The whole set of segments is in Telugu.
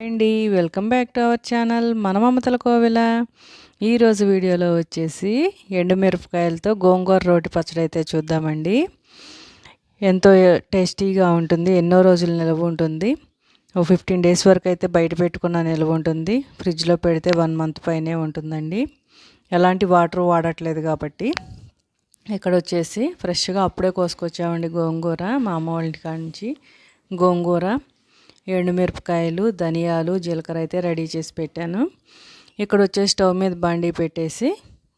అండి welcome back to our channel మన మమతల కోవెల ఈరోజు వీడియోలో వచ్చేసి ఎండుమిరపకాయలతో గోంగూర రోటి పచ్చడి అయితే చూద్దామండి. ఎంతో టేస్టీగా ఉంటుంది ఎన్నో రోజులు నిల్వ ఉంటుంది. ఓ ఫిఫ్టీన్ డేస్ వరకు అయితే బయట పెట్టుకున్న నిల్వ ఉంటుంది. ఫ్రిడ్జ్లో పెడితే వన్ మంత్ పైనే ఉంటుందండి. ఎలాంటి వాటర్ వాడట్లేదు కాబట్టి. ఇక్కడ వచ్చేసి ఫ్రెష్గా అప్పుడే కోసుకొచ్చామండి గోంగూర. మా అమ్మ వాళ్ళ నుంచి గోంగూర. ఎండుమిరపకాయలు ధనియాలు జీలకర్ర అయితే రెడీ చేసి పెట్టాను. ఇక్కడ వచ్చేసి స్టవ్ మీద బండి పెట్టేసి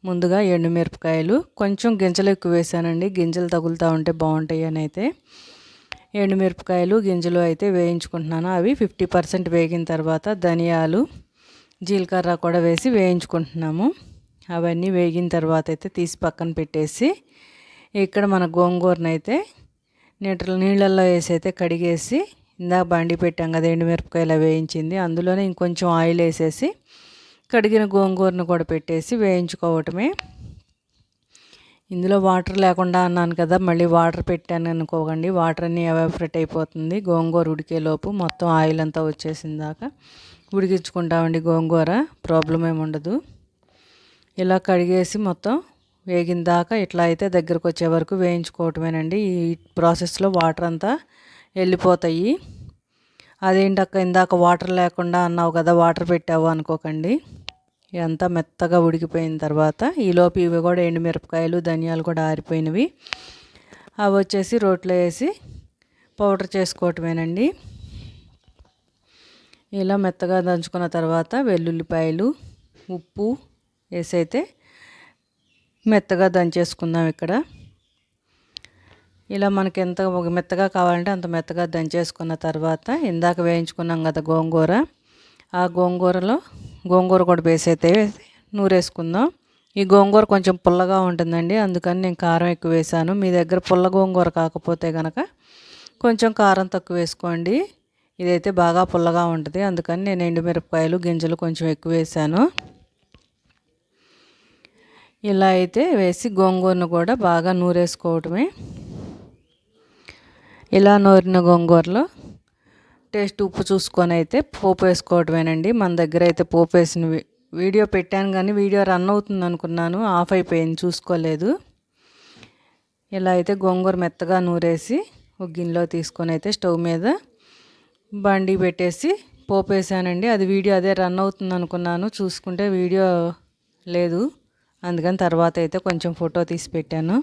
ముందుగా ఎండుమిరపకాయలు. కొంచెం గింజలు ఎక్కువ వేసానండి. గింజలు తగులుతూ ఉంటే బాగుంటాయి అని అయితే. ఎండుమిరపకాయలు గింజలు అయితే వేయించుకుంటున్నాను. అవి ఫిఫ్టీ పర్సెంట్ వేగిన తర్వాత ధనియాలు జీలకర్ర కూడా వేసి వేయించుకుంటున్నాము. అవన్నీ వేగిన తర్వాత అయితే తీసి పక్కన పెట్టేసి ఇక్కడ మన గోంగూరనైతే నీటి నీళ్ళల్లో వేసి అయితే కడిగేసి ఇందాక బండి పెట్టాం కదా ఎండుమిరపకాయలు వేయించింది. అందులోనే ఇంకొంచెం ఆయిల్ వేసేసి కడిగిన గోంగూరను కూడా పెట్టేసి వేయించుకోవటమే. ఇందులో వాటర్ లేకుండా అన్నాను కదా మళ్ళీ వాటర్ పెట్టాను అనుకోకండి. వాటర్ అన్నీ ఎవాపరేట్ అయిపోతుంది. గోంగూర ఉడికేలోపు మొత్తం ఆయిల్ అంతా వచ్చేసిందాక దాకా. ఉడికించుకుంటామండి గోంగూర ప్రాబ్లం ఏమి ఉండదు. ఇలా కడిగేసి మొత్తం వేగిన దాకా ఇట్లా అయితే దగ్గరకు వచ్చే వరకు వేయించుకోవటమేనండి. ఈ ప్రాసెస్లో వాటర్ అంతా వెళ్ళిపోతాయి. అదేంటక్క ఇందాక వాటర్ లేకుండా అన్నావు కదా వాటర్ పెట్టావు అనుకోకండి. ఇదంతా మెత్తగా ఉడికిపోయిన తర్వాత ఈలోపు ఇవి కూడా ఎండుమిరపకాయలు ధనియాలు కూడా ఆరిపోయినవి. అవి వచ్చేసి రోట్లో వేసి పౌడర్ చేసుకోవటమేనండి. ఇలా మెత్తగా దంచుకున్న తర్వాత వెల్లుల్లిపాయలు ఉప్పు వేసైతే మెత్తగా దంచేసుకుందాం ఇక్కడ. ఇలా మనకి ఎంత మెత్తగా కావాలంటే అంత మెత్తగా దంచేసుకున్న తర్వాత ఇందాక వేయించుకున్నాం కదా గోంగూర. ఆ గోంగూరలో గోంగూర కూడా వేసైతే నూరేసుకుందాం. ఈ గోంగూర కొంచెం పుల్లగా ఉంటుందండి. అందుకని నేను కారం ఎక్కువ వేసాను. మీ దగ్గర పుల్ల గోంగూర కాకపోతే కనుక కొంచెం కారం తక్కువ వేసుకోండి. ఇదైతే బాగా పుల్లగా ఉంటుంది. అందుకని నేను ఎండుమిరపకాయలు గింజలు కొంచెం ఎక్కువ వేసాను. ఇలా అయితే వేసి గోంగూరను కూడా బాగా నూరేసుకోవటమే. ఇలా నూరిన గోంగూరలో టేస్ట్ ఉప్పు చూసుకొని అయితే పోపు వేసుకోవటమేనండి. మన దగ్గర అయితే పోపు వేసిన వీడియో పెట్టాను కానీ వీడియో రన్ అవుతుంది అనుకున్నాను. ఆఫ్ అయిపోయింది చూసుకోలేదు. ఇలా అయితే గోంగూర మెత్తగా నూరేసి ఒక గిన్నెలో తీసుకొని అయితే స్టవ్ మీద బండి పెట్టేసి పోపు వేసానండి. అది వీడియో అదే రన్ అవుతుంది అనుకున్నాను. చూసుకుంటే వీడియో లేదు. అందుకని తర్వాత అయితే కొంచెం ఫోటో తీసి పెట్టాను.